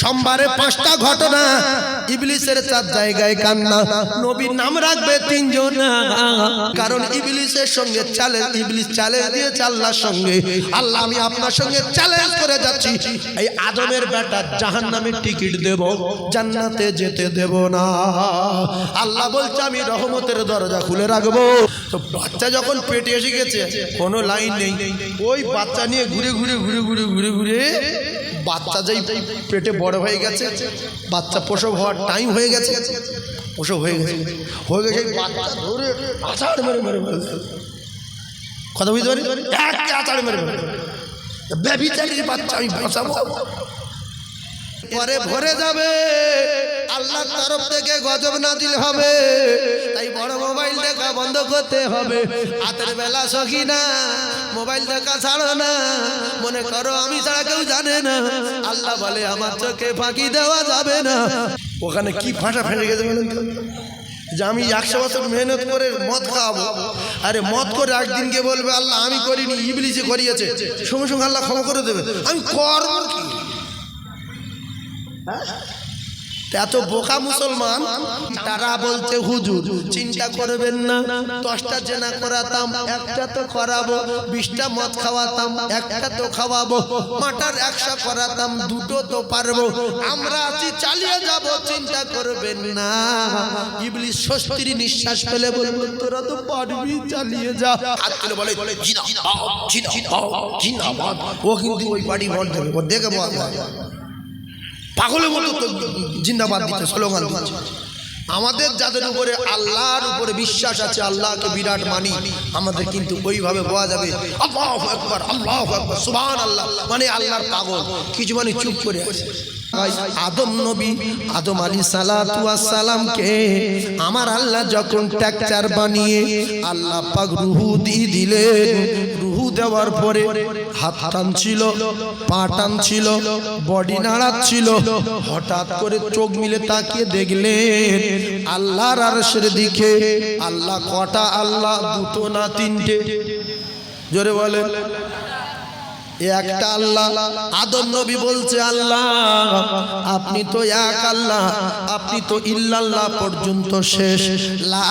সোমবারে পাঁচটা ঘটনা। ইবলিসের চার জায়গায় কান্না। নবীর নাম রাখবে তিনজন। কারণ ইবলিসের সঙ্গে চ্যালেঞ্জ ইবলিস চ্যালেঞ্জ দিয়েছে আল্লাহর সঙ্গে। আল্লাহ আমি আপনার সঙ্গে চ্যালেঞ্জ করে যাচ্ছি। এই আদমের বেটা জাহান নামের টিকিট দেব। জান্নাতে যেতে দেব না। আল্লাহ বলছে আমি রহমতের দরজা খুলে রাখব। তো বাচ্চা যখন পেটে এসে গেছে কোনো লাইন নেই। ওই বাচ্চা নিয়ে ঘুরে ঘুরে ঘুরে ঘুরে ঘুরে ঘুরে বাচ্চা যেই পেটে বড় হয়ে গেছে, বাচ্চা প্রসব হওয়ার টাইম হয়ে গেছে, প্রসব হয়ে গেছে হয়ে গেছে বাচ্চা আছাড় মেরে মেরে কথা বুঝতে পারি? আছাড় মেরে মেরে বেবি চালিয়ে বাচ্চা, আমি পরে ভরে যাবে। আল্লাহর তরফ থেকে গজব না দিলে হবে। তাই বড় মোবাইল দেখা বন্ধ করতে হবে। হাতের বেলা সখী না, মোবাইল দেখা ছাড়ো না। মনে করো আমি ছাড়া কেউ জানে না। আল্লাহ বলে, আমার চোখে ফাঁকি দেওয়া যাবে না। ওখানে কি ফাঁসা ফেলে গেছে বলেন তো? যে আমি একশো বছর মেহনত করে মদ খাওয়াবো আরে মদ করে একদিন গিয়ে বলবে, আল্লাহ, আমি করিনি, ইবলিসে করিয়েছে। সঙ্গে সঙ্গে আল্লাহ ক্ষমা করে দেবে। আমি করব কি? এত বোকা মুসলমান তারা বলছে হুজুর চিন্তা করবেন না দশটা জেনা করাতাম একটা তো করাবো বিশটা মদ খাওয়াতাম একটা তো খাওয়াবো মাটার একশো করাতাম দুটো তো পারব আমরা আছি চালিয়ে যাব চিন্তা করবেন না ইবলি স্বস্তির নিঃশ্বাস ফেলে বলব তোরা তো পারবি চালিয়ে যা হাত তুলে বলে ও কিন্তু ওই পার্টি ভোট দেবে দেখে বল পাগলের মতো জিন্দাবাদ দিচ্ছে স্লোগান দিচ্ছে। আমাদের যাদের উপরে আল্লাহর উপরে বিশ্বাস আছে আল্লাহকে বিরাট মানি আমাদের কিন্তু ওইভাবে বলা যাবে আল্লাহ একবার আল্লাহ একবার সুবহান আল্লাহ মানে আল্লাহর পাগল। কিছু মানে চুপ করে আছে। আদম নবী আদম আলী সালাতু সালামকে আমার আল্লাহ যখন ট্যাকচার বানিয়ে আল্লাহ পাক রুহু দিয়ে দিলেন দেওয়ার পরে হাত টানছিল, পা টানছিল, বডি নাড়াচ্ছিল। হঠাৎ করে চোখ মিলে তাকিয়ে দেখলেন আল্লাহর আরশের দিকে আল্লাহ কটা আল্লাহ, দুটো না তিনটে? জোরে বলেন। একটা আল্লাহ। আদম নবী বলছে, আল্লাহ, আপনি তো এক আল্লাহ, আপনি তো ইল্লাল্লাহ পর্যন্ত শেষ। লা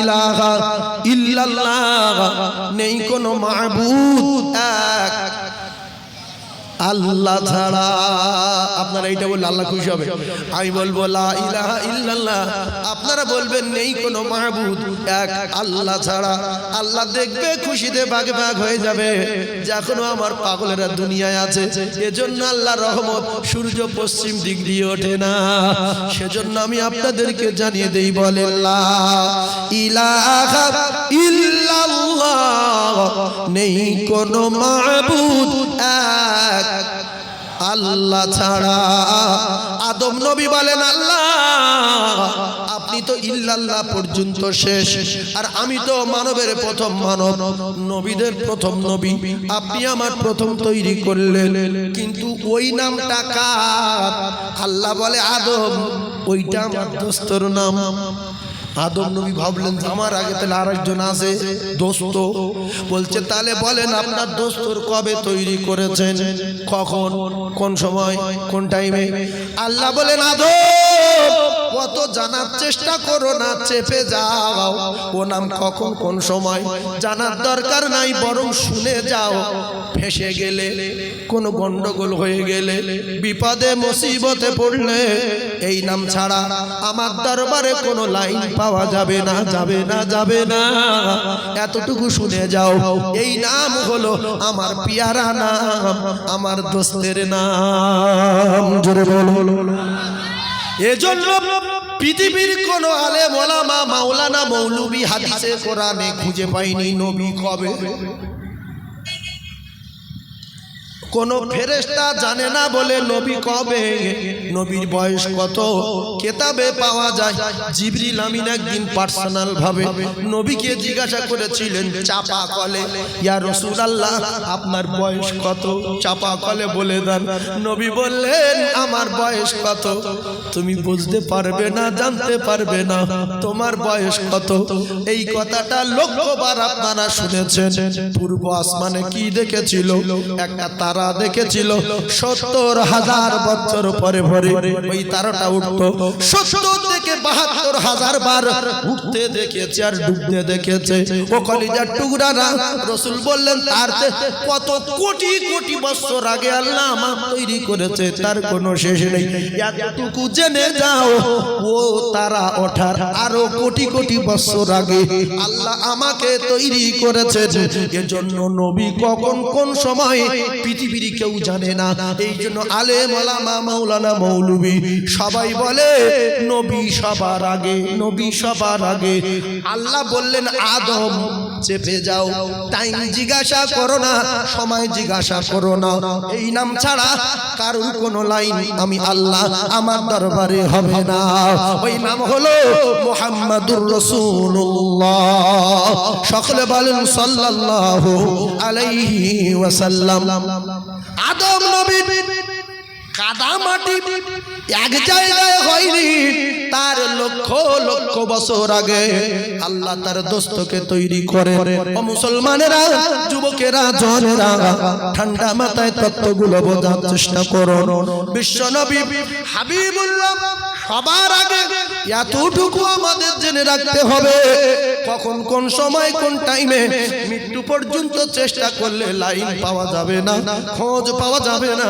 ইলাহা ইল্লাল্লাহ, নেই কোনো মাবুদ এক আল্লাহ ছাড়া। আপনারা এইটা বললে আল্লাহ খুশি হবে। আমি বলব ইলাহা আপনারা বলবেন, নেই কোনো মাহবুদ, এক আল্লাহ ছাড়া। আল্লাহ দেখবে, খুশিতে ভাগ ভাগ হয়ে যাবে। যখনও আমার পাগলেরা দুনিয়ায় আছে, এজন্য আল্লাহ রহমত সূর্য পশ্চিম দিক দিয়ে ওঠে না। সেজন্য আমি আপনাদেরকে জানিয়ে দেই বলে ইলাহা নেই কোনো মাহবুদ, এক আল্লাহ ছাড়া আদম নবী বলেন আল্লাহ, আপনি তো ইল্লাল্লাহ পর্যন্ত শেষ। আর আমি তো মানবের প্রথম মানব, নবীদের প্রথম নবী। আপনি আমার প্রথম তৈরি করলেন। কিন্তু ওই নামটা কার? আল্লাহ বলে আদম, ওইটা আমার দোস্তর নাম। আদম নবী ভাবলেন, আমার আগে তাহলে আর একজন আছে, দোস্ত। বলছে, তাহলে বলেন, আপনার দোস্তর কবে তৈরি করেছেন? কখন? কোন সময়? কোন টাইমে আল্লাহ বলেন, আদম কত জানার চেষ্টা করো না, চেপে যাও। ও নাম কখন, কোন সময়? জানার দরকার নাই, বরং শুনে যাও। ফেসে গেলে, কোন গন্ডগোল হয়ে গেলে, বিপদে, মুসিবতে পড়লে, এই নাম ছাড়া আমার দরবারে কোনো লাইন পাওয়া যাবে না যাবে না যাবে না। এতটুকু শুনে যাও, এই নাম হলো আমার পিয়ারা নাম, আমার দোস্তের নাম। জোরে বলো। এজন্য পৃথিবীর কোন আলে মোলামা মাওলানা মৌলবি হাদিসে কোরআনে খুঁজে পাইনি নবী কবে? কোন ফেরেস্তা জানে না বলে নবী কবে? নবীর বয়স কত? কেতাবে পাওয়া যায়। জিবরিল আমিন একদিন পার্সোনাল ভাবে নবীকে জিজ্ঞাসা করেছিলেন, চাপা কলে? ইয়া রাসূলুল্লাহ, আপনার বয়স কত? চাপা কলে বলে দেন। নবী বললেন, আমার বয়স কত? তুমি বুঝতে পারবে না, জানতে পারবে না, তোমার বয়স কত? এই কথাটা লক্ষ্যবার আপনারা শুনেছেন। পূর্ব আসমানে কি দেখেছিল? একটা তারা তারা দেখেছিল সত্তর হাজার বছর পরে পরে ওই তারাটা উঠতো। সত্তর থেকে বাহাত্তর হাজার বার উঠতে দেখেছে আর ডুবতে দেখেছে। ও কলিজার টুকরারা রসুল বললেন, তার কত কোটি কোটি বছর আগে আল্লাহ আমার তৈরি করেছে, তার কোনো শেষ নেই। এতটুকু জেনে যাও, ও তারা ওঠার আরও কোটি কোটি বছর আগে আল্লাহ আমাকে তৈরি করেছে এজন্য নবী কখন কোন সময় পৃথিবীর কেউ জানে না। এই জন্য আলে মালামা মাওলানা, মৌলবী সবাই বলে, নবী সবার আগে, নবী সবার আগে। আল্লাহ বললেন, আদম, চেপে যাও, টাইম জিজ্ঞাসা করো না, সময় জিজ্ঞাসা করো না। এই নাম ছাড়া কারোর কোনো লাইন আমি আল্লাহ আমার দরবারে হবে না। ওই নাম হলো মোহাম্মদুর রসুল্লাহ সকলে বলেন, সাল্লাল্লাহু আলাইহি ওয়াসাল্লাম। আদম নবী কাদা মাটি এক জায়গায় হয়নি, তার লক্ষ লক্ষ বছর আগে আল্লাহ তার দোস্তকে তৈরি করে। ও মুসলমানেরা, যুবকেরা, জনেরা, ঠান্ডা মাথায় তত্ত্বগুলো বোঝার চেষ্টা করো। বিশ্ব নবী হাবিবুল্লাহ, সবার আগে এতটুকু আমাদের জেনে রাখতে হবে, কখন কোন সময় কোন টাইমে মৃত্যু পর্যন্ত চেষ্টা করলে লাইন পাওয়া যাবে না, খোঁজ পাওয়া যাবে না।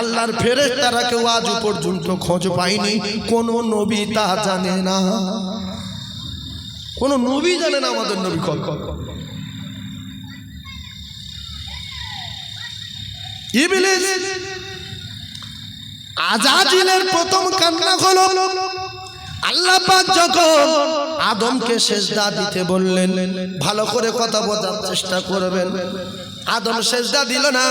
আল্লাহর ফেরেস তারা কেউ আজ পর্যন্ত খোঁজ পায়নি কোন নবী তা জানে না। কোন নবী জানে না আমাদের নবী ইবলিস আজাজিলের প্রথম কান্না হলো, আল্লাহ যখন আদমকে সেজদা দিতে বললেন, ভালো করে কথা বোঝার চেষ্টা করবেন। আদম সেজদা দিল না,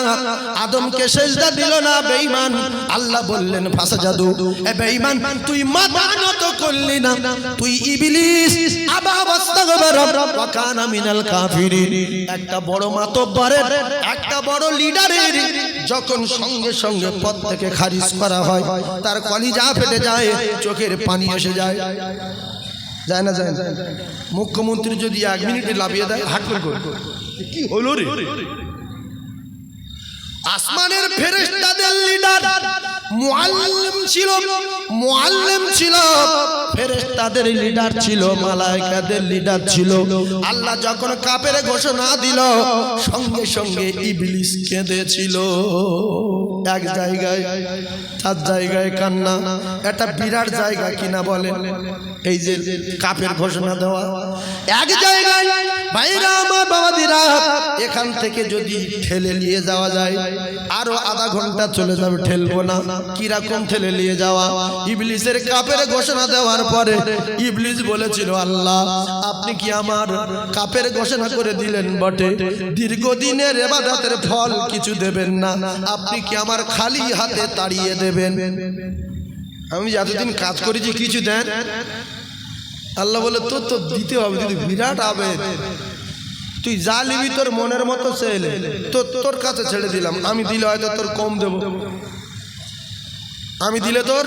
আদমকে সেজদা দিল না, বেঈমান। আল্লাহ বললেন, ফাসা জাদু। এ বেঈমান, তুই মাথা নত করলি না। তুই ইবলিস, আবা ওয়াস্তাগবার ওয়া কানা মিনাল কাফিরিন। একটা বড় মাতব্বরের, একটা বড় লিডারের যখন সঙ্গে সঙ্গে পদ থেকে খারিজ করা হয়, তার কলিজা ফেটে যায়, চোখের পানি এসে যায়। যায় না যায় মুখ্যমন্ত্রী যদি এক মিনিটে লাভিয়ে দেয় হাট। কি হলো রে আসমানের ফেরেশতাদের লিডার মুআল্লিম ছিল মুআল্লিম ছিল, ফেরেশতাদের লিডার ছিল, মালায়েকাদের লিডার ছিল। আল্লাহ যখন কাপের ঘোষণা দিল, সঙ্গে সঙ্গে ইবলিস কেঁদেছিল। এক জায়গায় তার জায়গায় কান্না। একটা বিরাট জায়গা কিনা বলে এই যে কাপের ঘোষণা দেওয়া। এক জায়গায় ভাইরা আমার বাবাদিরা এখান থেকে যদি ঠেলে নিয়ে যাওয়া যায় আরও আধা ঘণ্টা চলে যাবে, ঠেলবো না। কীরকম ঠেলে নিয়ে যাওয়া? ইবলিসের কাপের ঘোষণা দেওয়ার পরে ইবলিস বলেছিল, আল্লাহ, আপনি কি আমার কাপের ঘোষণা করে দিলেন বটে? দীর্ঘদিনের এবাদতের ফল কিছু দেবেন না। আপনি কি আমার খালি হাতে তাড়িয়ে দেবেন? আমি এতদিন কাজ করেছি কিছু দেন? আল্লাহ বলে, তোর তো দিতে হবে যদি বিরাট আবেদ। তুই যা নিবি তোর মনের মতো ছেলে তোর তোর কাছে ছেড়ে দিলাম। আমি দিলে হয়তো তোর কম দেব। আমি দিলে তোর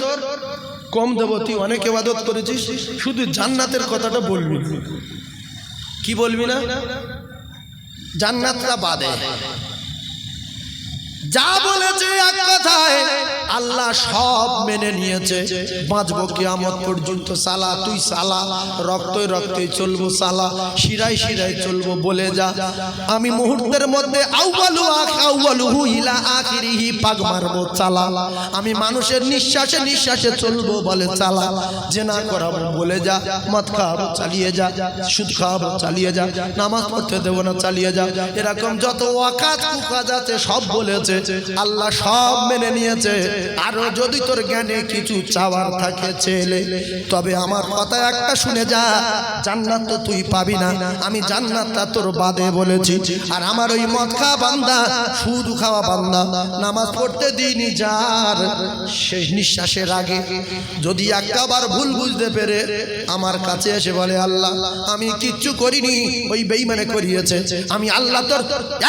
কম দেব। তুই অনেক এবাদত করেছিস, শুধু জান্নাতের কথাটা বলবি। কি বলবি না? জান্নাতটা বাদে। যা বলেছে এক কথায় আল্লাহ সব মেনে নিয়েছে। বাঁচবো কিয়ামত পর্যন্ত সালা, তুই সালা রক্তে রক্তে চলবো সালা শিরায় শিরায় চলবো বলে যা। আমি মুহূর্তের মধ্যে আউয়ালু আখ, আউয়ালুহু ইলা আখিরিহি পাগ মারবো চালা আমি মানুষের নিঃশ্বাসে নিঃশ্বাসে চলবো বলে চালা যে না করাবো বলে যা, মদ খাওয়াবো চালিয়ে যা, সুদ খাওয়াবো চালিয়ে যা, নামাজ পড়তে দেবো না চালিয়ে যা। এরকম যত ওয়াকাত কুকাজ আছে সব বলেছে। আল্লাহ সব মেনে নিয়েছে। আরও যদি তোর জ্ঞানে কিছু চাওয়ার থাকে ছেলে, তবে আমার কথা একটা শুনে যা। জান্নাত তো তুই পাবি না। আমি জান্নাতটা তোর বাদে বলেছি। আর আমার ওই মদ খাওয়া বান্দা, সুদ খাওয়া বান্দা, নামাজ পড়তে দিইনি যার। শেষ নিঃশ্বাসের আগে যদি একটাবার ভুল বুঝতে পেরে আমার কাছে এসে বলে, আল্লাহ, আমি কিচ্ছু করিনি। ওই বেইমানে করিয়েছে। আমি আল্লাহ তোর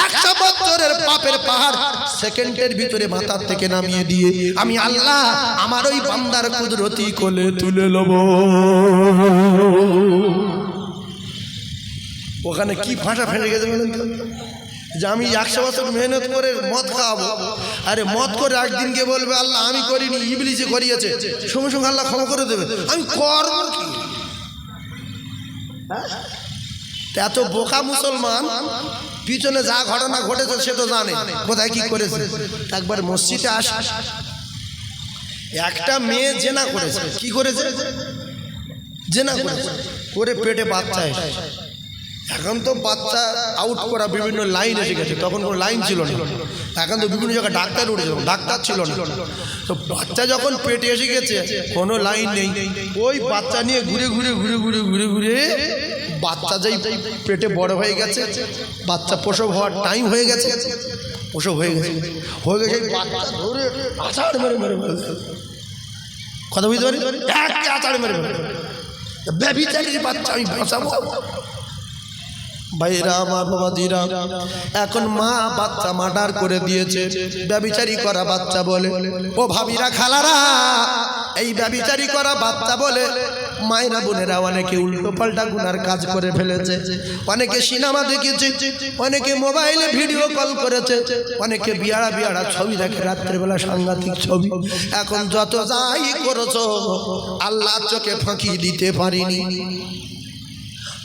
একশো বছরের পাপের পাহাড় সেকেন্ডের ভিতরে মাথার থেকে নামিয়ে দিয়ে আমি আল্লাহ আমার ওই বান্দার কুদরতি কোলে তুলে লব। ওখানে কি ফাঁসা ফেলে গেছে বলেন তো? যে আমি একশো বছর মেহনত করে মদ খাওয়াবো। আরে মদ করে একদিন গিয়ে বলবে, আল্লাহ, আমি করিনি, ইবলিসে করিয়েছে। সঙ্গে সঙ্গে আল্লাহ ক্ষমা করে দেবে। আমি করব কি? হ্যাঁ? এত বোকা মুসলমান পিছনে যা ঘটনা ঘটেছে সে তো জানে। কোথায় কি করেছে? একবার মসজিদে আস। একটা মেয়ে জেনা করেছে। কি করেছে? জেনা করেছে। করে পেটে বাচ্চা এসেছে। এখন তো বাচ্চা আউট করা বিভিন্ন লাইন এসে গেছে। তখন কোনো লাইন ছিল না। এখন তো বিভিন্ন জায়গায় ডাক্তার উঠেছিল ডাক্তার ছিল না। তো বাচ্চা যখন পেটে এসে গেছে, কোনো লাইন নেই। ওই বাচ্চা নিয়ে ঘুরে ঘুরে ঘুরে ঘুরে ঘুরে ঘুরে বাচ্চা যেই পেটে বড় হয়ে গেছে, বাচ্চা প্রসব হওয়ার টাইম হয়ে গেছে, প্রসব হয়ে গেছে। হয়ে গেছে আছাড় মেরে মেরে কথা বুঝতে পারি? আছাড় মেরে মেরে ব্যবিচারীর বাচ্চা, আমি বাঁচাবো ভাইরা, আমার বাবাদিরা এখন মা বাচ্চা মার্ডার করে দিয়েছে, ব্যবিচারি করা বাচ্চা বলে। ও ভাবিরা, খালারা, এই ব্যবিচারি করা বাচ্চা বলে মায়েরা, বোনেরা অনেকে উল্টো পাল্টা গুনার কাজ করে ফেলেছে। অনেকে সিনেমা দেখেছে, অনেকে মোবাইলে ভিডিও কল করেছে, অনেকে বিয়ারা বিয়ারা ছবি দেখে, রাত্রেবেলা সাংঘাতিক ছবি। এখন যত যাই করেছ আল্লাহ চোখে ফাঁকি দিতে পারিনি।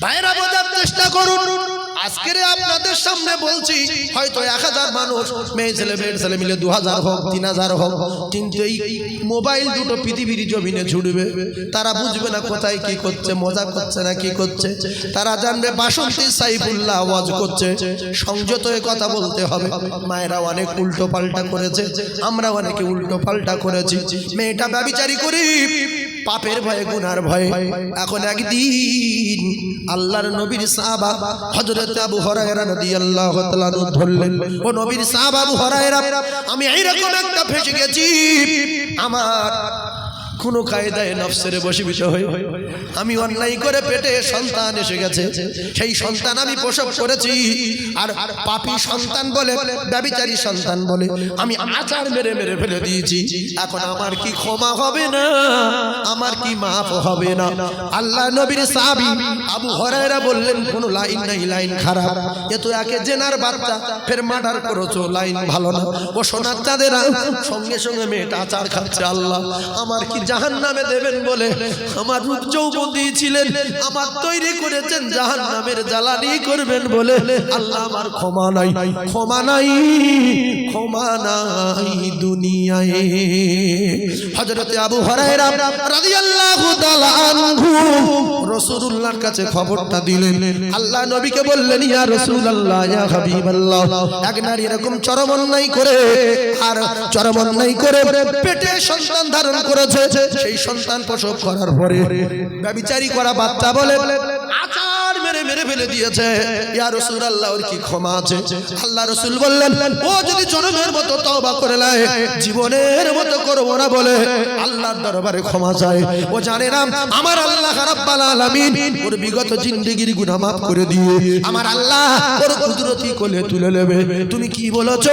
ভাইরা বোঝার চেষ্টা করুন। আজকের আপনাদের সামনে বলছি, হয়তো এক হাজার মানুষ, মেয়ে ছেলে মেয়ে ছেলে মিলে দু হাজার হোক, তিন হাজার হোক, কিন্তু এই মোবাইল দুটো পৃথিবীর জমিনে ছুটবে তারা বুঝবে না কোথায় কি করছে, মজা করছে না কি করছে। তারা জানবে বাসন্তী সাইফুল্লাহ আওয়াজ করছে। সংযত হয়ে কথা বলতে হবে। মায়েরা অনেক উল্টো পাল্টা করেছে আমরা অনেকে উল্টো পাল্টা করেছি। মেয়েটা ব্যবিচারি করি পাপের ভয়ে, গুনার ভয়ে। এখন একদিন আল্লাহর নবীর সাহাবা হযরত আবু হুরায়রা রাদিয়াল্লাহু তাআলা ধরলেন। ও নবীর সাহাবা আবু হুরায়রা, আমি এইরকম একটা ফেসে গেছি, আমার কোনো কায়দায় নফসের বশীভূত হয়ে আমি অন্যায় করে পেটে সন্তান এসে গেছে। সেই সন্তান আমি প্রসব করেছি। আর পাপী সন্তান বলে, ব্যবিচারী সন্তান বলে, আমি আচার মেরে মেরে ফেলে দিয়েছি। এখন আমার কি ক্ষমা হবে না? আমার কি মাফ হবে না? আল্লাহ নবীর সাহাবী আবু হরায়রা বললেন, কোনো লাইন নাই, লাইন খারাপ। এ তো একে জেনার বাচ্চা, ফের মার্ডার করেছ, লাইন ভালো না। ও সোনার চাঁদেরা, সঙ্গে সঙ্গে মেয়েটা আচার খাচ্ছে, আল্লাহ। আমার কি জাহান নামে দেবেন বলে আমার রূপ যৌবন দিয়েছিলেন, আমার তৈরি করেছেন জাহান নামের জ্বালানি করবেন বলে আল্লাহ আমার ক্ষমা নাই ক্ষমা নাই ক্ষমা নাই দুনিয়ায়। হযরতে আবু হুরায়রা রাদিয়াল্লাহু তাআলা আনহু রাসূলুল্লাহর কাছে খবরটা দিলেন। আল্লাহ নবীকে বললেন, ইয়া রাসূলুল্লাহ, ইয়া হাবিবাল্লাহ। এক নারী এরকম চরম অন্যায় করে, আর চরম অন্যায় করে পেটে সন্তান ধারণ করেছে সেই সন্তান প্রসব করার পরে ব্যবচারী করা বাচ্চা বলে আচার মেরে ফেলে দিয়েছে। ইয়া রাসূলুল্লাহ, ওর কি ক্ষমা আছে? আল্লাহ রাসূল বললেন, ও যদি জনমের মতো তওবা করে নেয়, জীবনের মতো করব না বলে আল্লাহর দরবারে ক্ষমা চায়। ও জানে না, আমার আল্লাহ রাব্বাল আলামিন ওর বিগত জিন্দেগির গুনাহ মাফ করে দিয়ে আমার আল্লাহ ওর কুদরতি কোলে তুলে নেবে। তুমি কি বলেছ?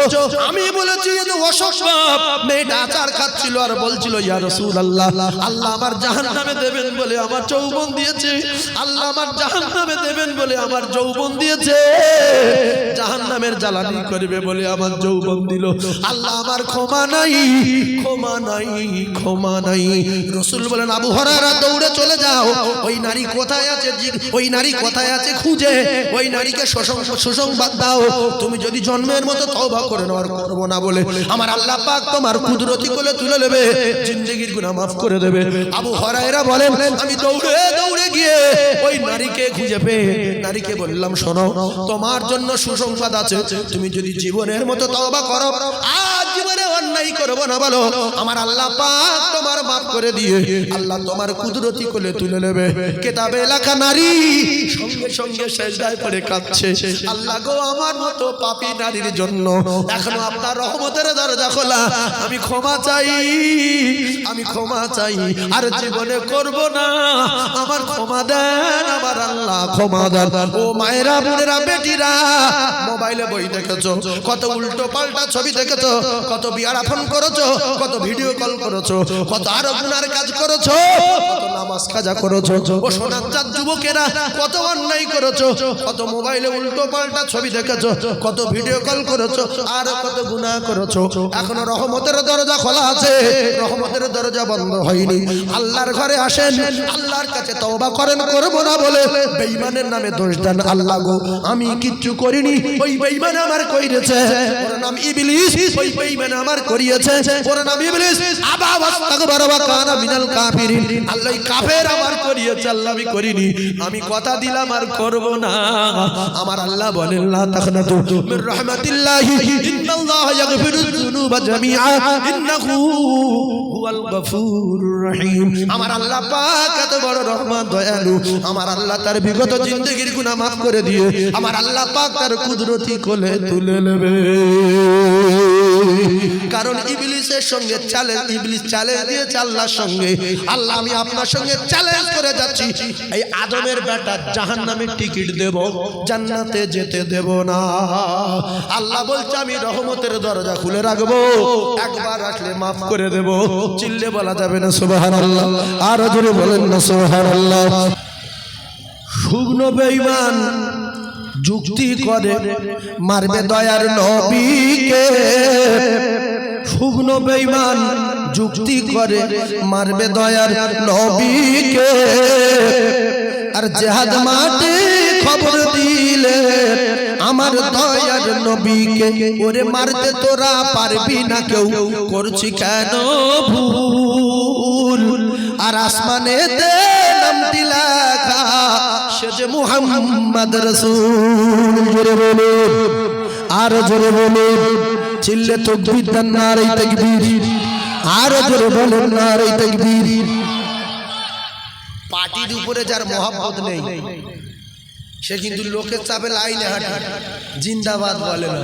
আমি বলেছি যে অসম্ভব মেয়েটা আচার খাচ্ছিল আর বলছিল, ইয়া রাসূলুল্লাহ, আল্লাহ আল্লাহ আমার জাহান্নামে দেবেন বলে আমার যৌবন দিয়েছে। আল্লাহ আমার জাহান্নামে দেবেন বলে আমার যৌবন দিয়েছে। জাহান্নামের জ্বালানি করবে বলে আমার যৌবন দিল। আল্লাহ আমার ক্ষমা নাই ক্ষমা নাই ক্ষমা নাই। রসুল বলেন, আবু হরারা দৌড়ে চলে যাও। ওই নারী কোথায় আছে? ওই নারী কোথায় আছে খুঁজে। ওই নারীকে সুসংবাদ দাও। তুমি যদি জন্মের মতো তওবা করে নেওয়ার করব না বলে। আমার আল্লাহ পাক তোমার কুদরতি কোলে তুলে নেবে, জিন্দগির গুনাহ মাফ করে দেবে। আবু হরায়রা বলেন, আমি দৌড়ে দৌড়ে গিয়ে ওই নারীকে খুঁজে পেয়ে নারীকে বললাম, শোনো, তোমার জন্য সুসংবাদ আছে। তুমি যদি জীবনের মতো তওবা করো আজ জীবনে অন্যায় করব না, বলো। আমার আল্লাহ তোমার করে দিয়ে, আল্লাহ তোমার কুদরতি তুলে নেবে। কেতাবে নারী আমি ক্ষমা চাই, আমি ক্ষমা চাই, আর জীবনে করব না। আমার ক্ষমা দেন, আমার আল্লাহ ক্ষমা দেন ও মায়েরা বোনেরা বেটিরা মোবাইলে বই দেখেছ কত উল্টো পাল্টা ছবি দেখেছ কত বিয়ারা ফোন করেছ কত ভিডিও কল করেছ কত আরও গুনার কাজ করেছ কত নামাজ কাজা করেছ ও সোনার চাঁদ যুবকেরা কত অন্যায় করেছ কত মোবাইলে উল্টো পাল্টা ছবি দেখেছ কত ভিডিও কল করেছ আর কত গুনাহ করেছ। এখনও রহমতের দরজা খোলা আছে রহমতের দরজা বন্ধ হয়নি। আল্লাহর ঘরে আসেন আল্লাহর কাছে তওবা করেন করব না বলে বেঈমানের নামে দোষ দেন আল্লাহ গো। আমি কিচ্ছু করিনি। ওই বেঈমান আমার কইরেছে ওর নাম ইবলিস। ওই বেঈমান আমার করিয়েছে। ওর নাম ইবলিস। আবা ওয়াস্তাগবার ওয়া কানা মিনাল কাফিরিন। আল্লাহ কাফের আমার করিয়েছে। আল্লাহ আমি করিনি। আমি কথা দিলাম আর করব না। আমার আল্লাহ বলেন, লা তাখনাতু মির রাহমাতিল্লাহি। ইন্নাল্লাহ ইয়াগফিরুয যুনুবা জামিআ। ইন্নাহু হুয়াল গফুরুর রহিম। আমার আল্লাহ পাক এত বড় রহমান, দয়ালু। আমার আল্লাহ তার বিগত জিন্দগির গুনাহ maaf করে দিয়ে আমার আল্লাহ পাক তার কুদরতি কোলে তুলে নেবে। কারণ ইবলিসের সঙ্গে চ্যালেঞ্জ ইবলিস চ্যালেঞ্জ দিয়েছে আল্লাহর সঙ্গে। আল্লাহ, আমি আপনার সঙ্গে চ্যালেঞ্জ করে যাচ্ছি। এই আদমের বেটা জাহান্নামের টিকিট দেব, জান্নাতে যেতে দেব না। আল্লাহ বলছে, আমি রহমতের দরজা খুলে রাখব, একবার আসলে মাফ করে দেব। চিল্লে বলা যাবে না, সুবহানাল্লাহ। আর জোরে বলেন না, সুবহানাল্লাহ। শুকনো বেঈমান যুক্তি করে, মারবে দয়ার নবীকে। শুকনো বেঈমান যুক্তি করে, মারবে দয়ার নবীকে। আর জেহাদ মাঠে খবর দিলে, আমার দয়ার নবীকে। ওরে মারতে তোরা পারবি না কেউ, করছি কেন ভুল? আর আসমানে দে নামটি লেখা যে মুহাম্মদ রসুল জোরে বলুন। আর জোরে বলুন চিল্লে তকবীর দেন না আর জোরে বলুন না আর এই তকবীর। পাটির উপরে যার মহাব্বত নেই সে কিন্তু লোকের চাপে লাইনে হাঁটে। জিন্দাবাদ বলে না।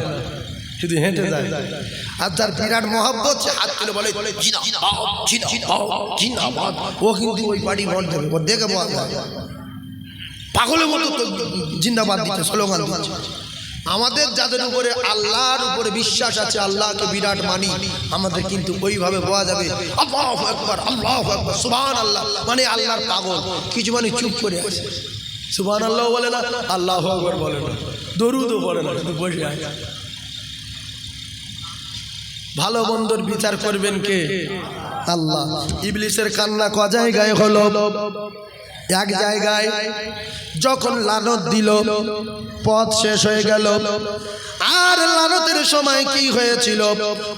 শুধু হেঁটে যায়। আর যার বিরাট মহাব্বত সে হাত তুলে বলে জিন্দাবাদ, জিন্দাবাদ। ও কিন্তু ওই দেবে। ও দেখে পাগলের মতো জিন্দাবাদ দিচ্ছে স্লোগান আমাদের যাদের উপরে আল্লাহর উপরে বিশ্বাস আছে আল্লাহকে বিরাট মানি আমাদের কিন্তু ওইভাবে বলা যাবে আল্লাহু আকবার আল্লাহু আকবার সুবহান আল্লাহ মানে আল্লাহর পাগল। কিছু মানে চুপ করে আছে। সুবহান আল্লাহ বলে না আল্লাহ আকবার বলে না। দরুদও বলে না শুধু বসে আছে। ভালো মন্দর বিচার করবেন কে? আল্লাহ। ইবলিসের কান্না ক জায়গায় হলো? এক জায়গায় যখন লানত দিল, পথ শেষ হয়ে গেল। আর লানতের সময় কি হয়েছিল?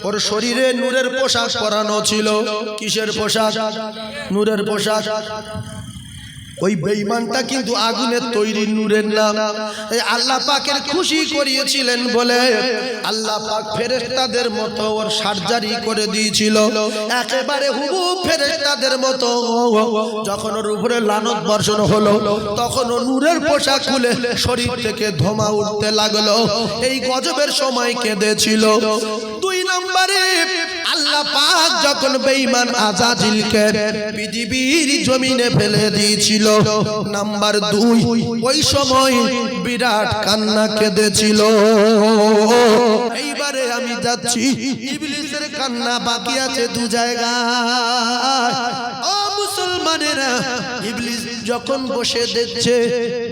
ওর শরীরে নূরের পোশাক পরানো ছিল। কিসের পোশাক? নূরের পোশাক। ওই বেঈমানটা কিন্তু আগুনের তৈরি নূরের নাম। এই আল্লাহ পাকের খুশি করিয়েছিলেন বলে আল্লাহ পাক ফেরেশতাদের মতো ওর সার্জারি করে দিয়েছিল। একেবারে হুবু ফেরেশতাদের মতো। যখন ওর উপরে লানত বর্ষণ হলো, তখন ও নূরের পোশাক খুলে শরীর থেকে ধোমা উঠতে লাগল। এই গজবের সময় কেঁদেছিল। দুই নম্বরে আল্লাহ পাক যখন বেঈমান আজাজিলকে পৃথিবীর জমিনে ফেলে দিয়েছিল নাম্বার দুই, ওই সময় বিরাট কান্না কেঁদেছিল। এইবারে আমি যাচ্ছি। কান্না বাকি আছে দু জায়গায়। ও মুসলমানেরা ইবলিস যখন বসে দেখছে,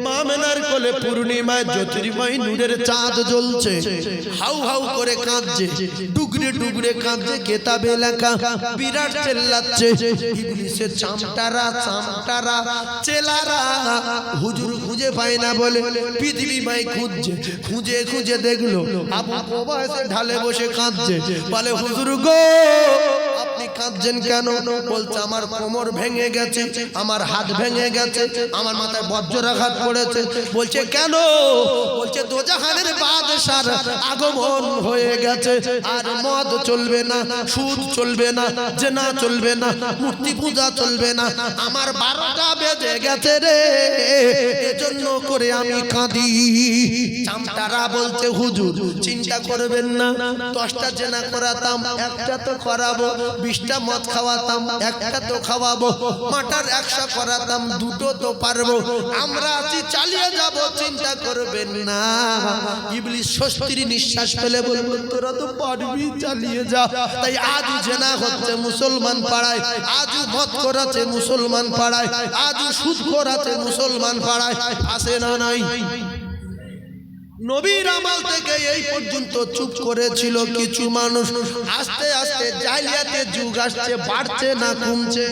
মামেনার কোলে পূর্ণিমায় জ্যোতির্ময় নূরের চাঁদ জ্বলছে। হাউ হাউ করে কাঁদছে, টুকরে টুকরে কাঁদছে, কেতাবে লেখা বিরাট চেল্লাচ্ছে। ইবলিসের চামটারা চামটারা, চেলারা হুজুর খুঁজে পায় না বলে পৃথিবী মাই খুঁজছে, খুঁজে খুঁজে দেখল। আবু ঢালে বসে কাঁদছে। বলে, হুজুর গো আপনি কাঁদছেন কেন? বলছে, আমার কোমর ভেঙে গেছে, আমার হাত ভেঙে গেছে, আমার মাথায় বজ্রাঘাত পড়েছে। বলছে, কেন? বলছে, দোজাহানের বাদশার আগমন হয়ে গেছে। আর মদ চলবে না, সুদ চলবে না, জেনা চলবে না, মূর্তি পূজা চলবে না। আমার বারোটা বেজে গেছে রে, এজন্য করে আমি কাঁদি। চামটারা বলছে, হুজুর, চিন্তা করবেন না, দশটা জেনা করাতাম, একটা তো করাবো। বিশটা মদ খাওয়াতাম, একটা তো খাওয়াবো, মাটার একশো করাতাম, দুটো তো পারব। আমরা আছি, চালিয়ে যাব, চিন্তা করবেন না। ইবলিস স্বস্তির নিঃশ্বাস ফেলে বলব তোরা তো পারবি, চালিয়ে যা। তাই আজ জেনা হচ্ছে মুসলমান পাড়ায়, আজও মদ করাছে মুসলমান পাড়ায়, আজও সুদ করাছে মুসলমান পাড়ায়। আসে না নাই? নবীর আমল থেকে এই পর্যন্ত চুপ করেছিল কিছু মানুষ। আস্তে আস্তে জালিয়াতে যুগ আসছে, বাড়ছে না কমছে।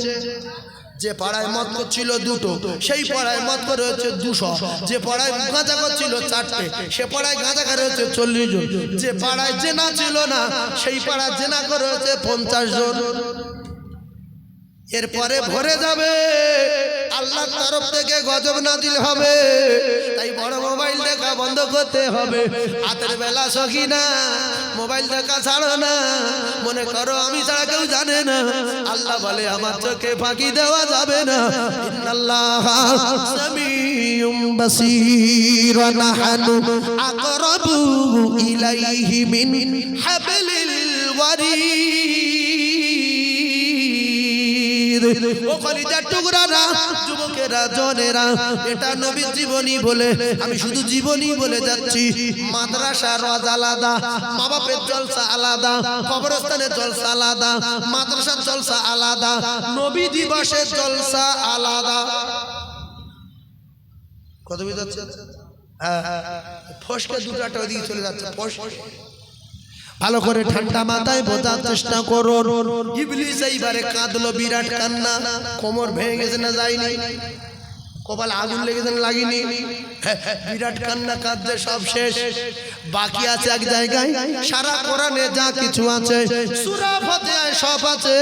যে পাড়ায় মত করছিল দুটো, সেই পাড়ায় মত করে হচ্ছে দুশো। যে পাড়ায় গাঁজা করছিল চারটে, সে পাড়ায় গাঁজা করে হচ্ছে চল্লিশ জন। যে পাড়ায় জেনা ছিল না, সেই পাড়ায় জেনা করে হচ্ছে পঞ্চাশ জন। এরপরে ভরে যাবে। আল্লাহর তরফ থেকে গজব নাজিল হবে। তাই বড় মোবাইল দেখা বন্ধ করতে হবে। হাতের বেলা সখী না মোবাইল দেখা ছাড়ো না। মনে করো আমি ছাড়া কেউ জানে না। আল্লাহ বলে আমার চোখে ফাঁকি দেওয়া যাবে না। আল্লাহ আকরাবু ইলাইহি মিন হাবলিল ওয়ারিদ। ও কলিজার টুকরারা, যুবকেরা, জনেরা, এটা নবীর জীবনী বলে, আমি শুধু জীবনী বলে যাচ্ছি। মাদ্রাসা রজ আলাদা মা বাপের জলসা আলাদা, কবরস্থানের জলসা আলাদা, মাদ্রাসার জলসা আলাদা, নবী দিবসের জলসা আলাদা। কত বুঝাচ্ছে হ্যাঁ ফসকে দুটাটা ওদিকে চলে যাচ্ছে, ফসকে। ভালো করে ঠান্ডা মাথায় বোঝার চেষ্টা করো ইবলিস এইবারে কাঁদলো বিরাট কান্না। কোমর ভেঙে গেছে না যায়নি? কপাল আগুন লেগেছে না লাগেনি? হ্যাঁ, হ্যাঁ, বিরাট কান্না কাঁদছে সব শেষ। বাকি আছে এক জায়গায়। সারা কোরআনে যা কিছু আছে সূরা ফাতিহায় সব আছে।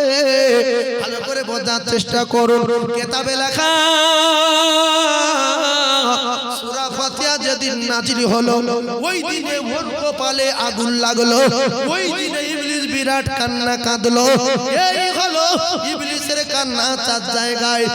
ভালো করে বোঝার চেষ্টা করো কেতাবে লেখা ফাতিহা যেদিন নাজিল হলো, ওই দিনে ওর কপালে আগুন লাগল, ওই দিনে ইবলিস বিরাট কান্না কাঁদলো। এই হলো ইবলিসের কান্না চার জায়গায়।